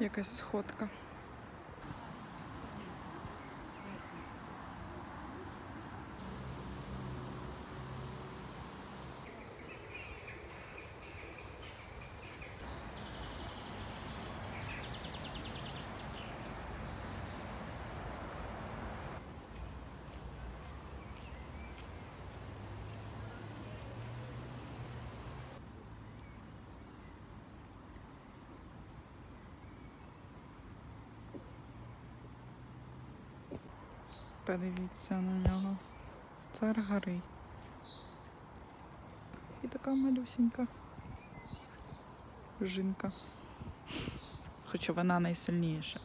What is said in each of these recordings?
Якась сходка. Подивіться на нього. Цар гори. І така малюсенька жінка. Хоча вона найсильніша.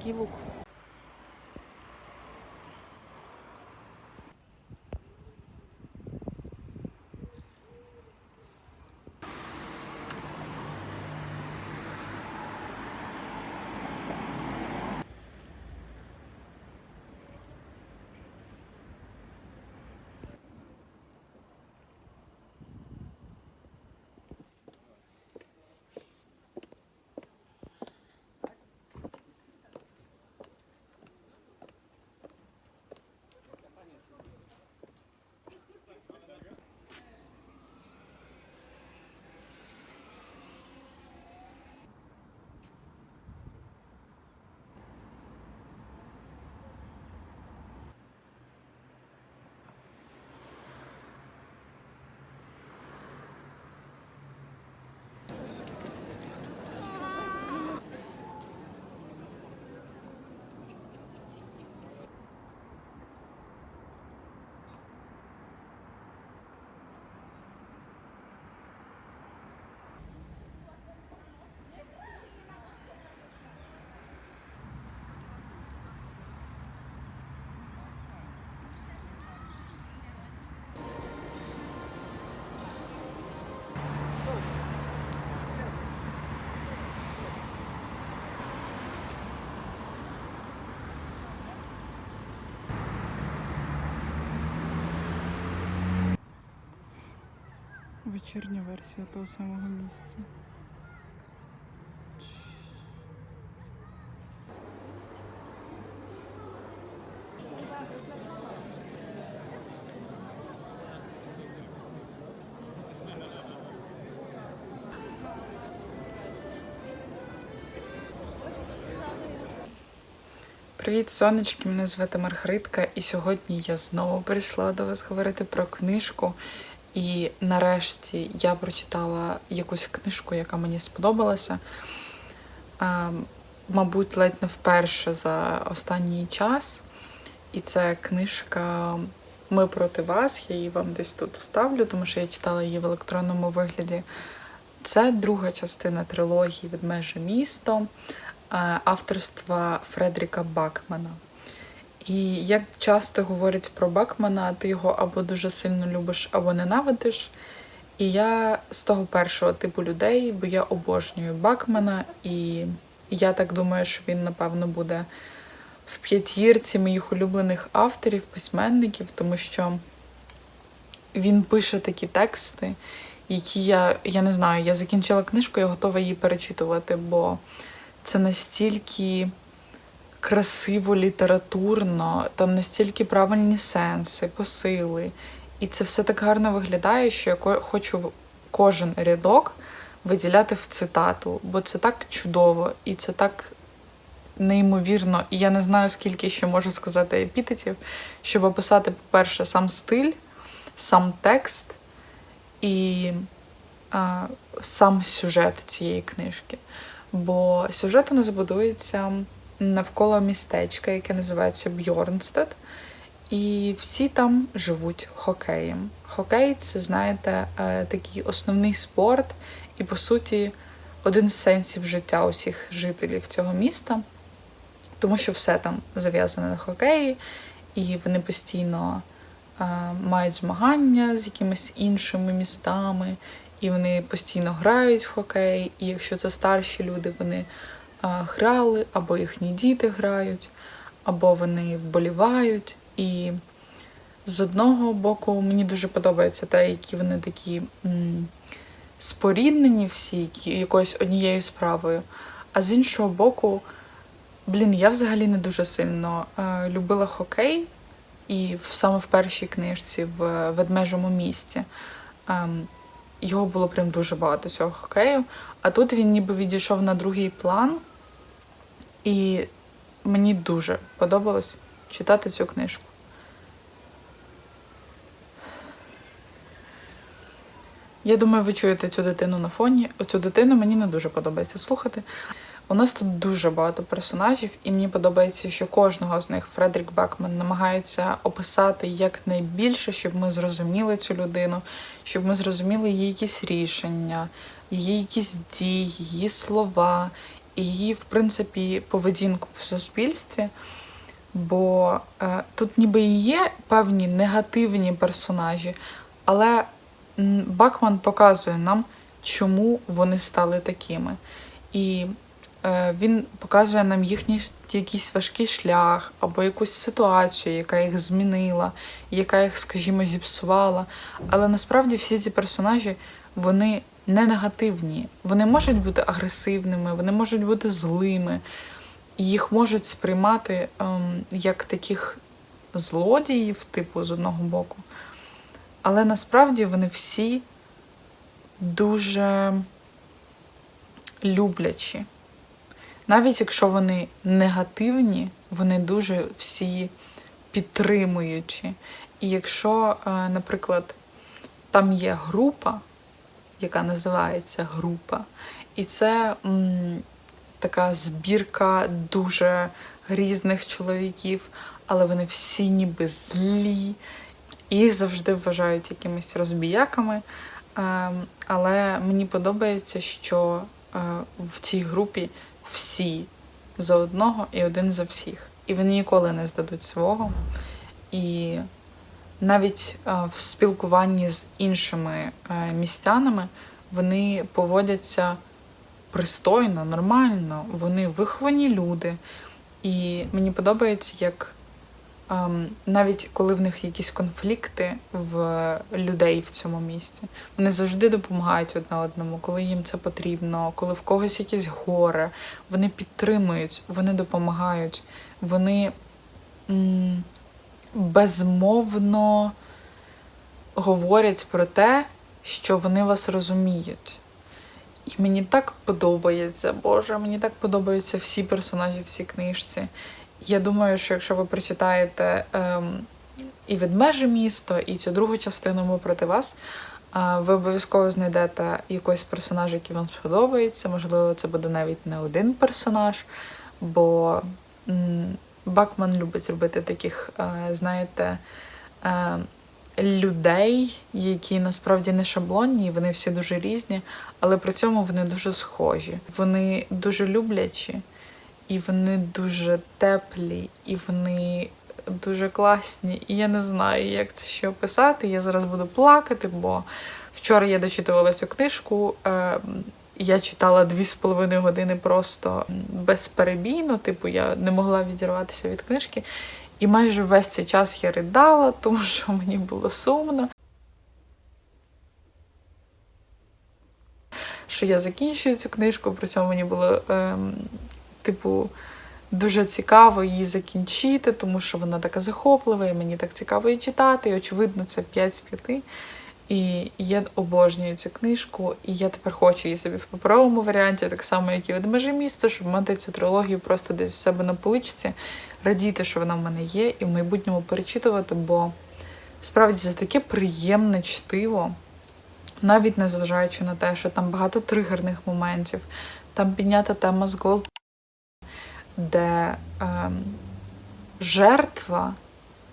Такий лук. Вечірня версія того самого місця. Привіт, сонечки! Мене звати Маргаритка, і сьогодні я знову прийшла до вас говорити про книжку. І нарешті я прочитала якусь книжку, яка мені сподобалася. Мабуть, ледь не вперше за останній час. І це книжка Ми проти вас. Я її вам десь тут вставлю, тому що я читала її в електронному вигляді. Це друга частина трилогії Ведмеже місто е, авторства Фредріка Бакмана. І як часто говорять про Бакмана, ти його або дуже сильно любиш, або ненавидиш. І я з того першого типу людей, бо я обожнюю Бакмана, і я так думаю, що він, напевно, буде в п'ятірці моїх улюблених авторів, письменників, тому що він пише такі тексти, які я, я не знаю, я закінчила книжку, я готова її перечитувати, бо це настільки красиво, літературно, там настільки правильні сенси, посили. І це все так гарно виглядає, що я хочу кожен рядок виділяти в цитату, бо це так чудово і це так неймовірно. І я не знаю, скільки ще можу сказати епітетів, щоб описати, по-перше, сам стиль, сам текст і а, сам сюжет цієї книжки. Бо сюжет у нас будується навколо містечка, яке називається Бьорнстед. І всі там живуть хокеєм. Хокей це, знаєте, е, такий основний спорт, і, по суті, один з сенсів життя усіх жителів цього міста, тому що все там зав'язане на хокеї, і вони постійно е, мають змагання з якимись іншими містами, і вони постійно грають в хокей. І якщо це старші люди, вони грали, або їхні діти грають, або вони вболівають. І з одного боку мені дуже подобається те, які вони такі м, споріднені всі, якоюсь однією справою. А з іншого боку, блін, я взагалі не дуже сильно е, любила хокей, і саме в першій книжці в ведмежому місті. Ем, його було прям дуже багато цього хокею. А тут він ніби відійшов на другий план, і мені дуже подобалось читати цю книжку. Я думаю, ви чуєте цю дитину на фоні. Оцю дитину мені не дуже подобається слухати. У нас тут дуже багато персонажів, і мені подобається, що кожного з них Фредерік Бекман намагається описати якнайбільше, щоб ми зрозуміли цю людину, щоб ми зрозуміли її якісь рішення, її якісь дії, її слова, її, в принципі, поведінку в суспільстві. Бо е, тут ніби і є певні негативні персонажі, але Бакман показує нам, чому вони стали такими. І е, він показує нам їхній якийсь важкий шлях або якусь ситуацію, яка їх змінила, яка їх, скажімо, зіпсувала. Але насправді всі ці персонажі вони не негативні. Вони можуть бути агресивними, вони можуть бути злими. Їх можуть сприймати ем, як таких злодіїв, типу, з одного боку. Але насправді вони всі дуже люблячі. Навіть якщо вони негативні, вони дуже всі підтримуючі. І якщо, е, наприклад, там є група, яка називається група, і це м, така збірка дуже різних чоловіків, але вони всі ніби злі, і завжди вважають якимись розбіяками. Ем, Але мені подобається, що е, в цій групі всі за одного і один за всіх. І вони ніколи не здадуть свого. І навіть е, в спілкуванні з іншими е, містянами вони поводяться пристойно, нормально, вони виховані люди. І мені подобається, як ем, навіть коли в них якісь конфлікти в людей в цьому місті, вони завжди допомагають одне одному, коли їм це потрібно, коли в когось якісь горе, вони підтримують, вони допомагають, вони безмовно говорять про те, що вони вас розуміють. І мені так подобається, Боже, мені так подобаються всі персонажі в цій книжці. Я думаю, що якщо ви прочитаєте ем, і ведмеже місто, і цю другу частину ми проти вас, е, ви обов'язково знайдете якогось персонажа, який вам сподобається. Можливо, це буде навіть не один персонаж, бо Бакман любить робити таких, е, знаєте, е, людей, які насправді не шаблонні, вони всі дуже різні, але при цьому вони дуже схожі. Вони дуже люблячі, і вони дуже теплі, і вони дуже класні. І я не знаю, як це ще описати. Я зараз буду плакати, бо вчора я дочитувала цю книжку. Я читала дві з половиною години просто безперебійно, типу, я не могла відірватися від книжки. І майже весь цей час я ридала, тому що мені було сумно. Що я закінчую цю книжку, при цьому мені було, ем, типу, дуже цікаво її закінчити, тому що вона така захоплива, і мені так цікаво її читати. І очевидно, це 5 з 5. І я обожнюю цю книжку, і я тепер хочу її собі в паперовому варіанті, так само, як і ведмеже місто, щоб мати цю трилогію просто десь у себе на поличці, радіти, що вона в мене є, і в майбутньому перечитувати, бо справді це таке приємне чтиво, навіть незважаючи на те, що там багато тригерних моментів, там піднята тема з Голд, де ем, жертва.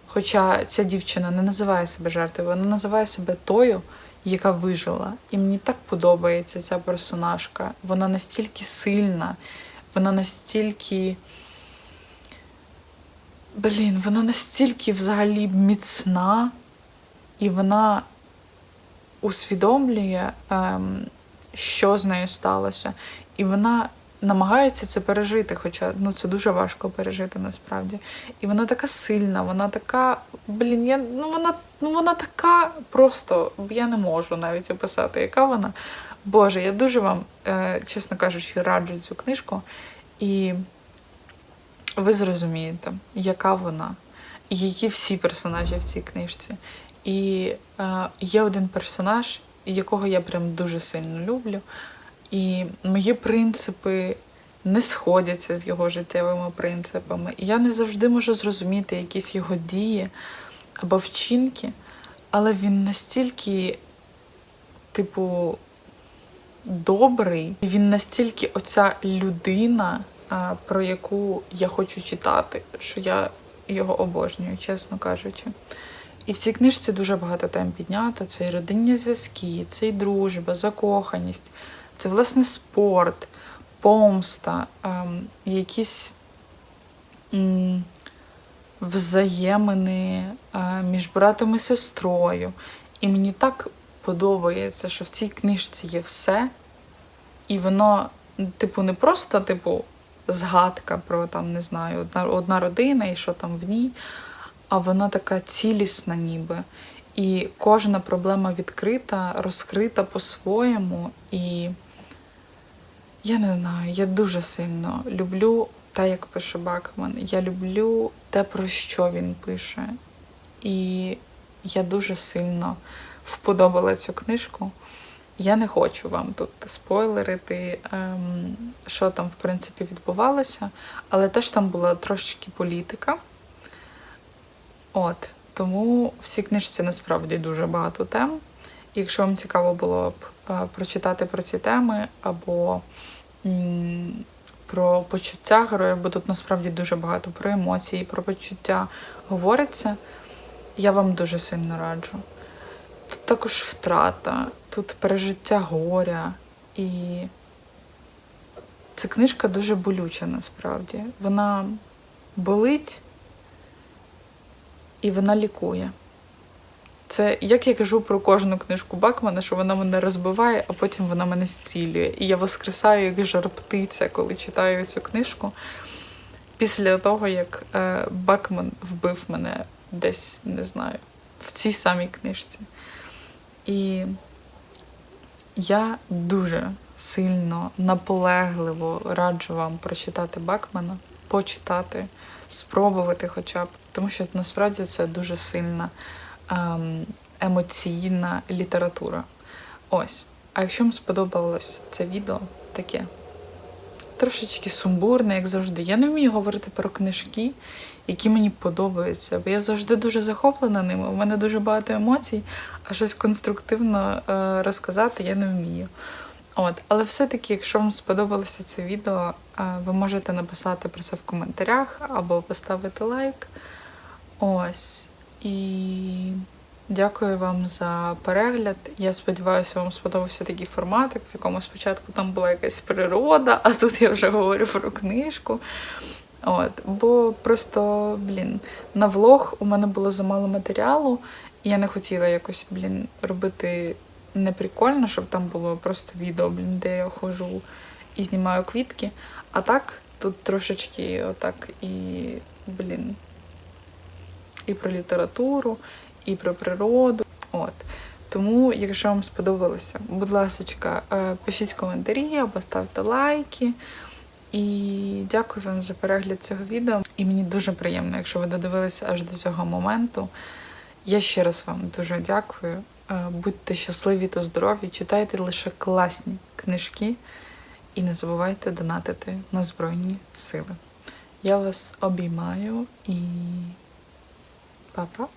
Хоча ця дівчина не називає себе жертвою, вона називає себе тою, яка вижила. І мені так подобається ця персонажка. Вона настільки сильна, вона настільки. Блін, вона настільки взагалі міцна, і вона усвідомлює, ем, що з нею сталося. І вона намагається це пережити, хоча ну, це дуже важко пережити насправді. І вона така сильна, вона така, блін, я, ну, вона, ну, вона така просто, я не можу навіть описати, яка вона. Боже, я дуже вам, е, чесно кажучи, раджу цю книжку. І ви зрозумієте, яка вона, які всі персонажі в цій книжці. І е, є один персонаж, якого я прям дуже сильно люблю. І мої принципи не сходяться з його життєвими принципами. І я не завжди можу зрозуміти якісь його дії або вчинки, але він настільки, типу, добрий, він настільки оця людина, про яку я хочу читати, що я його обожнюю, чесно кажучи. І в цій книжці дуже багато тем піднято. Це і родинні зв'язки, це і дружба, закоханість, це власне спорт, помста, ем, якісь взаємини е, між братом і сестрою. І мені так подобається, що в цій книжці є все, і воно, типу, не просто, типу, згадка про там, не знаю, одна, одна родина і що там в ній, а вона така цілісна, ніби. І кожна проблема відкрита, розкрита по-своєму. І я не знаю, я дуже сильно люблю те, як пише Бакман. Я люблю те, про що він пише. І я дуже сильно вподобала цю книжку. Я не хочу вам тут спойлерити, ем, що там, в принципі, відбувалося, але теж там була трошечки політика. От, тому в цій книжці насправді дуже багато тем. І якщо вам цікаво було б е, прочитати про ці теми або про почуття героїв, бо тут насправді дуже багато про емоції, про почуття говориться, я вам дуже сильно раджу. Тут також втрата, тут пережиття горя. І ця книжка дуже болюча насправді. Вона болить і вона лікує. Це як я кажу про кожну книжку Бакмана, що вона мене розбиває, а потім вона мене зцілює. І я воскресаю як жар птиця, коли читаю цю книжку. Після того, як е, Бакман вбив мене десь, не знаю, в цій самій книжці. І я дуже сильно наполегливо раджу вам прочитати Бакмана, почитати, спробувати хоча б, тому що насправді це дуже сильна емоційна література. Ось. А якщо вам сподобалось це відео, таке трошечки сумбурне, як завжди. Я не вмію говорити про книжки, які мені подобаються, бо я завжди дуже захоплена ними. У мене дуже багато емоцій, а щось конструктивно е, розказати я не вмію. От, але все-таки, якщо вам сподобалося це відео, е, ви можете написати про це в коментарях або поставити лайк. Ось. І дякую вам за перегляд. Я сподіваюся, вам сподобався такий форматик, в якому спочатку там була якась природа, а тут я вже говорю про книжку. От, Бо просто, блін, на влог у мене було замало матеріалу, і я не хотіла якось, блін, робити неприкольно, щоб там було просто відео, блін, де я ходжу і знімаю квітки. А так, тут трошечки отак і, блін, і про літературу, і про природу. От. Тому, якщо вам сподобалося, будь ласка, пишіть коментарі або ставте лайки. І дякую вам за перегляд цього відео. І мені дуже приємно, якщо ви додивилися аж до цього моменту. Я ще раз вам дуже дякую. Е, Будьте щасливі та здорові, читайте лише класні книжки і не забувайте донатити на Збройні Сили. Я вас обіймаю і papa.